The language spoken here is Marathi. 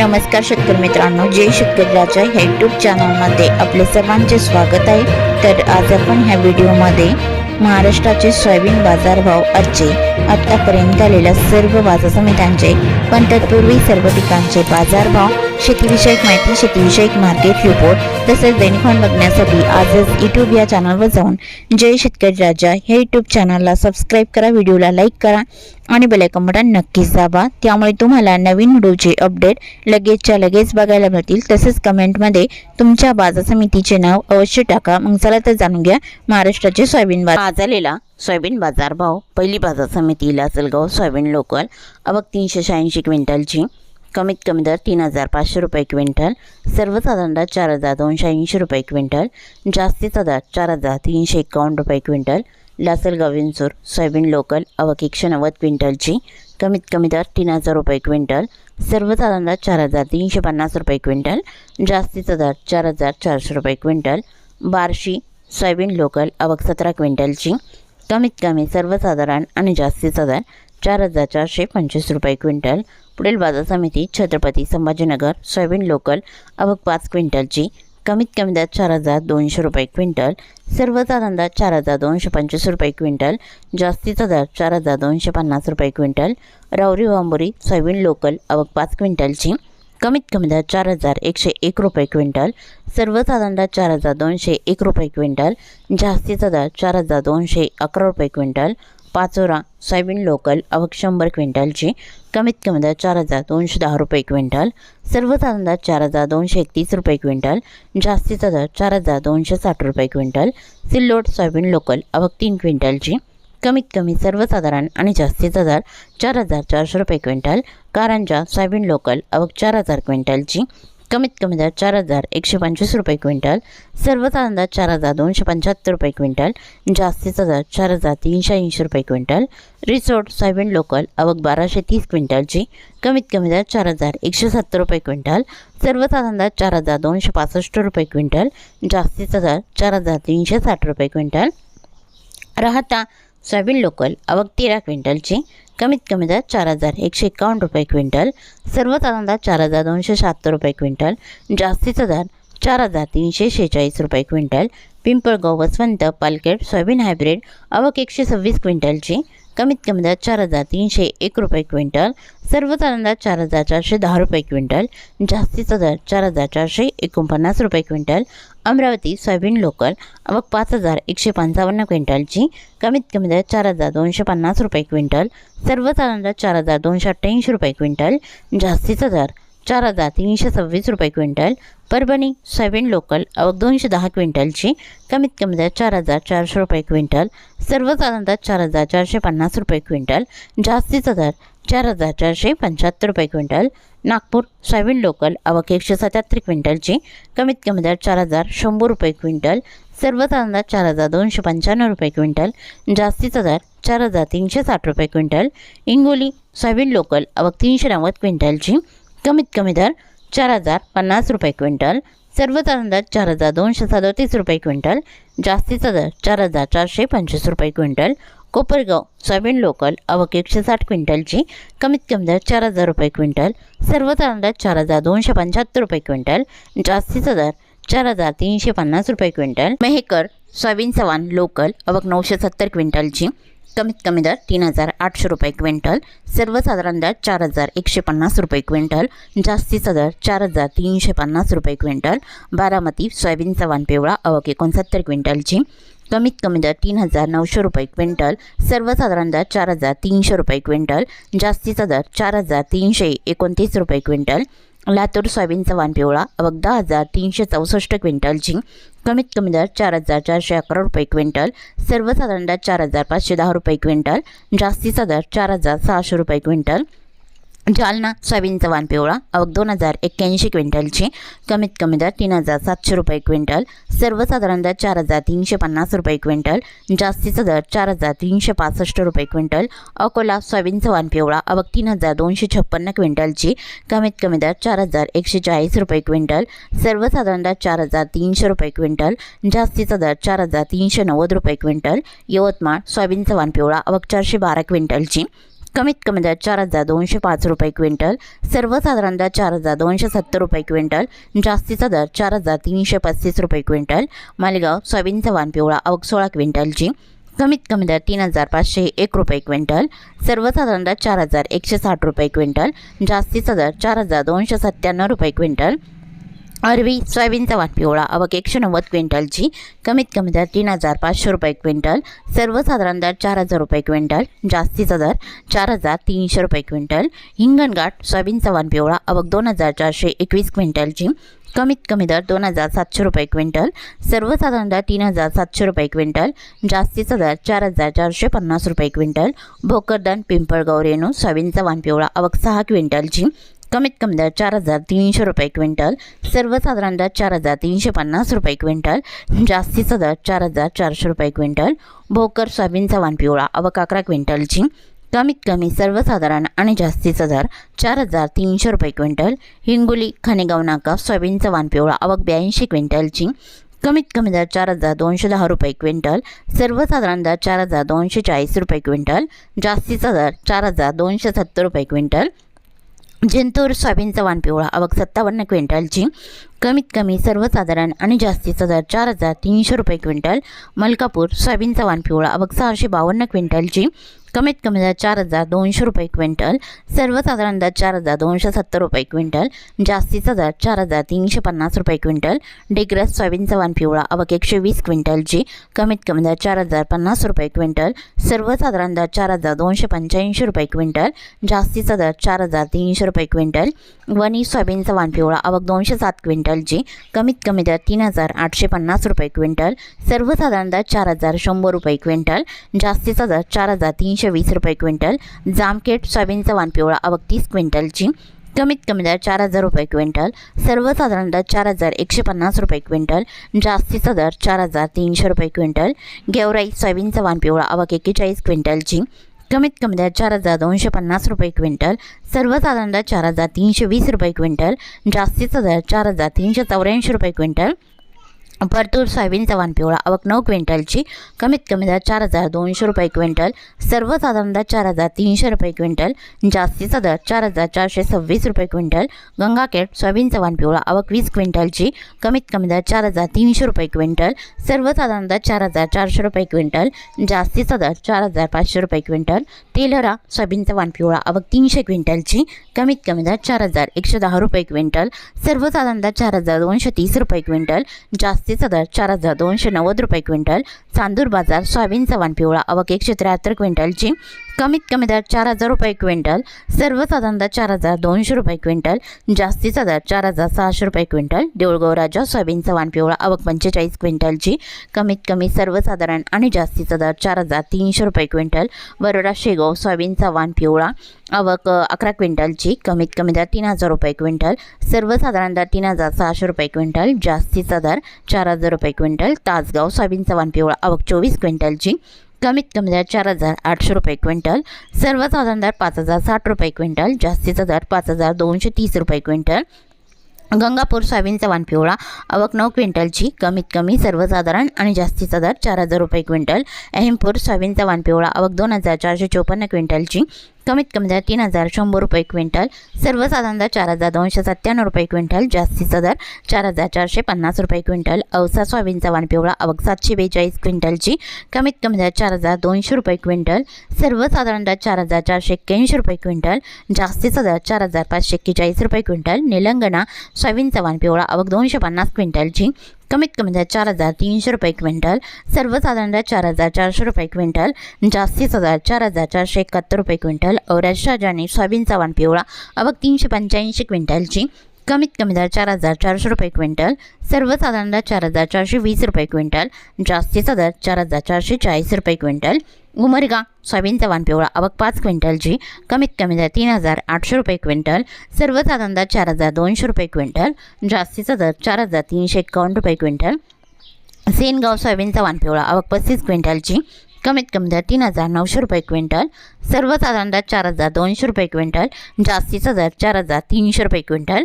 नमस्कार शेतकरी मित्रांनो जय शेतकरी राजा ह्या यूट्यूब चॅनलमध्ये आपले सर्वांचे स्वागत आहे. तर आज आपण ह्या व्हिडिओमध्ये महाराष्ट्राचे सोयाबीन बाजारभाव आजचे आत्तापर्यंत आलेल्या सर्व बाजार समित्यांचे पण तत्पूर्वी सर्व ठिकाणचे बाजारभाव शेतीविषयक माहिती शेतीविषयक मार्केट रिपोर्ट तसेच दैनिकॉन बघण्यासाठी आजच यूट्यूब या चॅनलवर जाऊन जय शेतकरी राजा हे यूट्यूब चॅनलला सबस्क्राईब करा व्हिडिओला लाईक करा आणि बेलायकन बटन नक्कीच दाबा. त्यामुळे तुम्हाला नवीन व्हिडिओचे अपडेट लगेचच्या लगेच बघायला मिळतील. तसेच कमेंटमध्ये तुमच्या बाजार समितीचे नाव अवश्य टाका. मग चला तर जाणून घ्या महाराष्ट्राचे सोयाबीन बाजार. आज आलेला सोयाबीन बाजार भाव पहिली बाजार समिती लासलगाव सोयाबीन लोकल अबक तीनशे शहाऐंशी क्विंटलची. कमीत कमी दर तीन हजार पाचशे रुपये क्विंटल सर्वसाधारण दर चार हजार दोनशे ऐंशी रुपये क्विंटल जास्तीचा दर चार हजार तीनशे एकावन्न रुपये quintal Lasalgaon Vinchur soybean local अवक एकशे नव्वद क्विंटलची कमीत कमी दर तीन हजार रुपये क्विंटल सर्वसाधारण दर चार हजार तीनशे पन्नास रुपये क्विंटल जास्तीचा दर चार हजार चारशे रुपये क्विंटल बार्शी सोयाबीन लोकल अवक सतरा क्विंटलची कमीत कमी सर्वसाधारण आणि जास्तीचा दर चार हजार चारशे पंचवीस रुपये क्विंटल. पुढील बाजार समिती छत्रपती संभाजीनगर सोयाबीन लोकल अवघ पाच क्विंटलची. कमीत कमी दर चार हजार दोनशे रुपये क्विंटल. सर्वसाधारण दर चार हजार दोनशे पंचवीस रुपये क्विंटल. जास्तीचा दर चार हजार दोनशे पन्नास रुपये क्विंटल. रावरी वांबोरी सोयाबीन लोकल अवघ पाच क्विंटलची. कमीत कमी दर चार हजार एकशे एक रुपये क्विंटल. सर्वसाधारण दर चार हजार दोनशे एक रुपये क्विंटल. जास्तीचा दर चार हजार दोनशे अकरा रुपये क्विंटल. पाचोरा सोयाबीन लोकल अवक शंभर क्विंटलची कमीत कमी दर चार हजार दोनशे दहा रुपये क्विंटल सर्वसाधारण दर चार हजार दोनशे एकतीस रुपये क्विंटल जास्तीचा दर चार हजार दोनशे साठ रुपये क्विंटल सिल्लोड सोयाबीन लोकल अवक तीन क्विंटलची कमीत कमी सर्वसाधारण आणि जास्तीचा दर चार हजार चारशे रुपये क्विंटल कारंजा सोयाबीन लोकल अवक चार हजार क्विंटलची कमीत कमी दर चार हजार एकशे पंचवीस रुपये क्विंटल सर्वसाधारण दर चार हजार दोनशे पंच्याहत्तर रुपये क्विंटल जास्तीचा दर चार हजार तीनशे ऐंशी रुपये क्विंटल रिसोर्ट सोयाबीन लोकल अवक बाराशे तीस क्विंटलची कमीत कमी दर चार हजार एकशे सत्तर रुपये क्विंटल सर्वसाधारण दर चार हजार दोनशे पासष्ट रुपये क्विंटल जास्तीचा दर चार हजार तीनशे साठ रुपये क्विंटल. राहता सोयाबीन लोकल अवक तेरा क्विंटलची कमीत कमी दर चार हजार एकशे एकावन्न रुपये क्विंटल. सर्वसाधारण दर चार हजार दोनशे शहात्तर रुपये क्विंटल. जास्तीचा दर चार हजार तीनशे शेहेचाळीस रुपये quintal. Pimpalgaon Baswant Palkhed soybean hybrid अवक एकशे सव्वीस क्विंटलची. कमीत कमी दर चार हजार तीनशे एक रुपये क्विंटल सर्वसाधारण दर चार हजार चारशे दहा रुपये क्विंटल जास्तीचा दर चार हजार चारशे एकोणपन्नास रुपये क्विंटल अमरावती सोयाबीन लोकल अवक पाच हजार एकशे पंचावन्न क्विंटलची कमीत कमी दर चार हजार दोनशे पन्नास रुपये क्विंटल सर्वसाधारण दर चार हजार दोनशे अठ्ठ्याऐंशी रुपये क्विंटल जास्तीचा दर चार हजार तीनशे सव्वीस रुपये क्विंटल परभणी सोयाबीन लोकल अवघ दोनशे दहा क्विंटलची कमीत कमी दर चार हजार चारशे रुपये क्विंटल सर्वसाधारण दर चार हजार चारशे पन्नास रुपये क्विंटल जास्तीचा दर चार हजार चारशे पंच्याहत्तर रुपये क्विंटल नागपूर सोयाबीन लोकल अवघ एकशे सत्याहत्तर क्विंटलची कमीत कमी दर चार हजार शंभर रुपये क्विंटल सर्वसाधारण दर चार हजार दोनशे पंच्याण्णव रुपये क्विंटल जास्तीचा दर चार हजार तीनशे साठ रुपये क्विंटल इंगोली सोयाबीन लोकल अवक तीनशे नव्वद क्विंटलची कमीत कमी दर चार हजार पन्नास रुपये क्विंटल सर्वसाधारण दर चार हजार दोनशे सदोतीस रुपये क्विंटल जास्तीचा दर चार हजार चारशे पंचवीस रुपये क्विंटल कोपरगाव सोयाबीन लोकल अवक एकशे साठ क्विंटलची कमीत कमी दर चार हजार रुपये क्विंटल सर्वसाधारण दर चार हजार दोनशे पंच्याहत्तर रुपये क्विंटल जास्तीचा दर चार हजार तीनशे पन्नास रुपये क्विंटल मेहेकर सोयाबीन सवान लोकल अवक नऊशे सत्तर क्विंटलची कमीत कमी दर तीन हजार आठशे रुपये क्विंटल सर्वसाधारण दर चार हजार एकशे पन्नास रुपये क्विंटल जास्तीचा दर चार हजार तीनशे पन्नास रुपये क्विंटल बारामती सोयाबीन चव्हाण पिवळा अवक एकोणसत्तर क्विंटलची. कमीत कमी दर तीन हजार नऊशे रुपये क्विंटल सर्वसाधारण दर चार हजार तीनशे रुपये क्विंटल जास्तीचा दर चार हजार तीनशे एकोणतीस रुपये क्विंटल लातूर सोयाबीन चव्हाण पिवळा अवक दहा हजार तीनशे चौसष्ट क्विंटलची कमीत कमी दर चार हजार चारशे अकरा रुपये क्विंटल सर्वसाधारण दर चार हजार पाचशे दहा रुपये क्विंटल जास्तीचा दर चार हजार सहाशे रुपये क्विंटल जालना सोयाबीनचा वाण पिवळा अवघ दोन हजार एक्क्याऐंशी क्विंटलची. कमीत कमी दर तीन हजार सातशे रुपये क्विंटल. सर्वसाधारण दर चार हजार तीनशे पन्नास रुपये क्विंटल. जास्तीचा दर चार हजार तीनशे पासष्ट रुपये क्विंटल. अकोला सोयाबीनचा वाण पिवळा अवक तीन हजार दोनशे छप्पन्न क्विंटलची. कमीत कमी दर चार हजार एकशे चाळीस रुपये क्विंटल. सर्वसाधारण दर चार हजार तीनशे रुपये क्विंटल. जास्तीचा दर चार हजार तीनशे नव्वद रुपये क्विंटल. यवतमाळ सोयाबीनचा वाण पिवळा अवक चारशे बारा क्विंटलची. कमीत कमी दर चार हजार दोनशे पाच रुपये क्विंटल. सर्वसाधारण दर चार हजार दोनशे सत्तर रुपये क्विंटल. जास्तीचा दर चार हजार तीनशे पस्तीस रुपये क्विंटल. मालेगाव सोयाबीनचा वाण पिवळा अवघ सोळा क्विंटलची. कमीत कमी दर तीन हजार पाचशे एक रुपये क्विंटल. सर्वसाधारण दर चार हजार एकशे साठ रुपये क्विंटल. जास्तीचा दर चार हजार दोनशे सत्त्याण्णव रुपये क्विंटल. अरवी सोयाबीनचा वाट पिवळा अवक एकशे नव्वद क्विंटलची कमीत कमी दर तीन हजार पाचशे रुपये क्विंटल सर्वसाधारण दर चार हजार रुपये क्विंटल जास्तीचा दर चार हजार तीनशे रुपये क्विंटल हिंगणघाट सोयाबीनचा वाण पिवळा अवक दोन हजार चारशे एकवीस क्विंटलची कमीत कमी दर दोन हजार सातशे रुपये क्विंटल सर्वसाधारण दर तीन हजार सातशे रुपये क्विंटल जास्तीचा दर चार हजार चारशे पन्नास रुपये क्विंटल भोकरदन पिंपळगाव रेणू सोयाबीनचा वाण पिवळा अवक सहा क्विंटलची कमीत कमी दर चार हजार तीनशे रुपये क्विंटल सर्वसाधारण दर चार हजार तीनशे पन्नास रुपये क्विंटल जास्तीचा दर चार हजार चारशे रुपये क्विंटल भोकर सोयाबीनचा वाण पिवळा अवक अकरा क्विंटलची कमीत कमी सर्वसाधारण आणि जास्तीचा दर चार हजार तीनशे रुपये क्विंटल हिंगोली खनेगाव नाका सोयाबीनचा वाण पिवळा अवक ब्याऐंशी क्विंटलची कमीत कमी दर चार हजार दोनशे दहा रुपये क्विंटल सर्वसाधारण दर चार हजार दोनशे चाळीस रुपये क्विंटल जास्तीचा दर चार हजार दोनशे सत्तर रुपये क्विंटल जिंतूर सोयाबीनचा वाण पिवळा. आवक सत्तावन्न क्विंटलची. कमीत कमी सर्वसाधारण आणि जास्तीचा दर चार हजार तीनशे रुपये क्विंटल. मलकापूर सोयाबीनचा वाण पिवळा. आवक सहाशे बावन्न क्विंटलची. कमीत कमी दर चार हजार दोनशे रुपये क्विंटल सर्वसाधारण दर चार हजार दोनशे सत्तर रुपये क्विंटल जास्तीचा दर चार हजार तीनशे पन्नास रुपये क्विंटल डिग्रस सोयाबीनचा वाण पिवळा अवघ एकशे वीस क्विंटलची कमीत कमी दर चार हजार पन्नास रुपये क्विंटल सर्वसाधारण दर चार हजार दोनशे पंच्याऐंशी रुपये क्विंटल जास्तीचा दर चार हजार तीनशे रुपये क्विंटल वनी सोयाबीनचा वाण पिवळा अवघ दोनशे सात क्विंटलची कमीत कमी दर तीन हजार आठशे पन्नास रुपये क्विंटल सर्वसाधारण दर चार हजार शंभर रुपये क्विंटल जास्तीचा दर चार हजार तीनशे वीस रुपये क्विंटल जामखेड सोयाबीनचा वानपिवळा पिवळा तीस क्विंटलची कमीत कमी दर चार हजार रुपये क्विंटल सर्वसाधारण दर चार हजार एकशे पन्नास रुपये क्विंटल जास्तीचा दर चार हजार तीनशे रुपये क्विंटल गेवराई सोयाबीनचा वानपिवळा पिवळा अवघ एक्केचाळीस क्विंटलची कमीत कमी दर चार हजार दोनशे पन्नास रुपये क्विंटल सर्वसाधारण दर चार हजार तीनशे वीस रुपये क्विंटल जास्तीचा दर चार हजार तीनशे चौऱ्याऐंशी रुपये क्विंटल परतूर सोयाबीनचा वाण पिवळा. अवक नऊ क्विंटलची. कमीत कमी दर चार हजार दोनशे रुपये क्विंटल. सर्वसाधारण दर चार हजार तीनशे रुपये क्विंटल. जास्तीचा दर चार हजार चारशे सव्वीस रुपये क्विंटल. गंगाखेड सोयाबीनचा वाण पिवळा. अवक वीस क्विंटलची. कमीत कमी दर चार हजार तीनशे रुपये क्विंटल. सर्वसाधारण दर चार हजार चारशे रुपये क्विंटल. जास्तीचा दर चार हजार पाचशे रुपये क्विंटल. तेलहरा सोयाबीनचा वाण पिवळा. अवक तीनशे क्विंटलची. कमीत कमी दर चार हजार एकशे दहा रुपये क्विंटल. सर्वसाधारण दर चार हजार दोनशे तीस रुपये क्विंटल. जास्तीचा दर चार हजार दोनशे नव्वद रुपये क्विंटल चांदूर बाजार सोयाबीनचा वाण पिवळा अवक एकशे त्र्याहत्तर क्विंटलची कमीत कमी दर चार हजार रुपये क्विंटल सर्वसाधारण दर चार हजार दोनशे रुपये क्विंटल जास्तीचा दर चार हजार सहाशे रुपये क्विंटल देऊळगाव राजा सोयाबीनचा वाण पिवळा आवक पंचेचाळीस क्विंटलची कमीत कमी सर्वसाधारण आणि जास्तीचा दर चार हजार तीनशे रुपये क्विंटल बरोडा शेगाव सोयाबीनचा वाण पिवळा आवक अकरा क्विंटलची कमीत कमी दर तीन हजार रुपये क्विंटल सर्वसाधारण दर तीन हजार सहाशे रुपये क्विंटल जास्तीचा दर चार हजार रुपये क्विंटल तासगाव सोयाबीनचा वाण पिवळा आवक चोवीस क्विंटलची कमीत कमी दर चार हजार आठशे रुपये क्विंटल सर्वसाधारण दर पाच हजार साठ रुपये क्विंटल जास्तीचा दर पाच हजार दोनशे तीस रुपये क्विंटल. गंगापूर सोयाबीनचा वाण पिवळा आवक नऊ क्विंटलची कमीत कमी सर्वसाधारण आणि जास्तीचा दर चार हजार रुपये क्विंटल. अहिमपूर सोयाबीनचा वाण पिवळा आवक दोन हजार चारशे चोपन्न क्विंटलची कमीत कमी दर तीन हजार शंभर रुपये क्विंटल सर्वसाधारण दर चार हजार दोनशे सत्त्याण्णव रुपये क्विंटल जास्तीचा दर चार हजार चारशे पन्नास रुपये क्विंटल अवसा सोयाबीनचा वाण पिवळा अवक सातशे बेचाळीस क्विंटलची कमीत कमी दर चार हजार दोनशे रुपये क्विंटल सर्वसाधारण दर चार हजार चारशे एक्क्याऐंशी रुपये क्विंटल जास्तीचा दर चार हजार पाचशे एक्केचाळीस रुपये क्विंटल निलंगणा सोयाबीनचा वाण पिवळा अवक दोनशे पन्नास क्विंटलची कमीत कमी दर चार हजार तीनशे रुपये क्विंटल सर्वसाधारण दर चार हजार चारशे रुपये क्विंटल जास्तीचा दर चार हजार चारशे एकाहत्तर रुपये क्विंटल औरज शाहजानी सोयाबीनचा वाण पिवळा. अवक तीनशे पंच्याऐंशी क्विंटलची कमीत कमी दर चार हजार चारशे रुपये क्विंटल सर्वसाधारण दर चार हजार चारशे वीस रुपये क्विंटल जास्तीचा दर चार हजार चारशे चाळीस रुपये क्विंटल उमरगा सोयाबीनचा वाण पिवळा अवक पाच क्विंटलची कमीत कमी दर तीन हजार आठशे रुपये क्विंटल सर्वसाधारण दर चार हजार दोनशे रुपये क्विंटल जास्तीचा दर चार हजार तीनशे एकावन्न रुपये क्विंटल सेनगाव सोयाबीनचा वाण पिवळा अवक पस्तीस क्विंटलची कमीत कमी दर तीन हजार नऊशे रुपये क्विंटल सर्वसाधारण दर चार हजार दोनशे रुपये क्विंटल जास्तीचा दर चार हजार तीनशे रुपये क्विंटल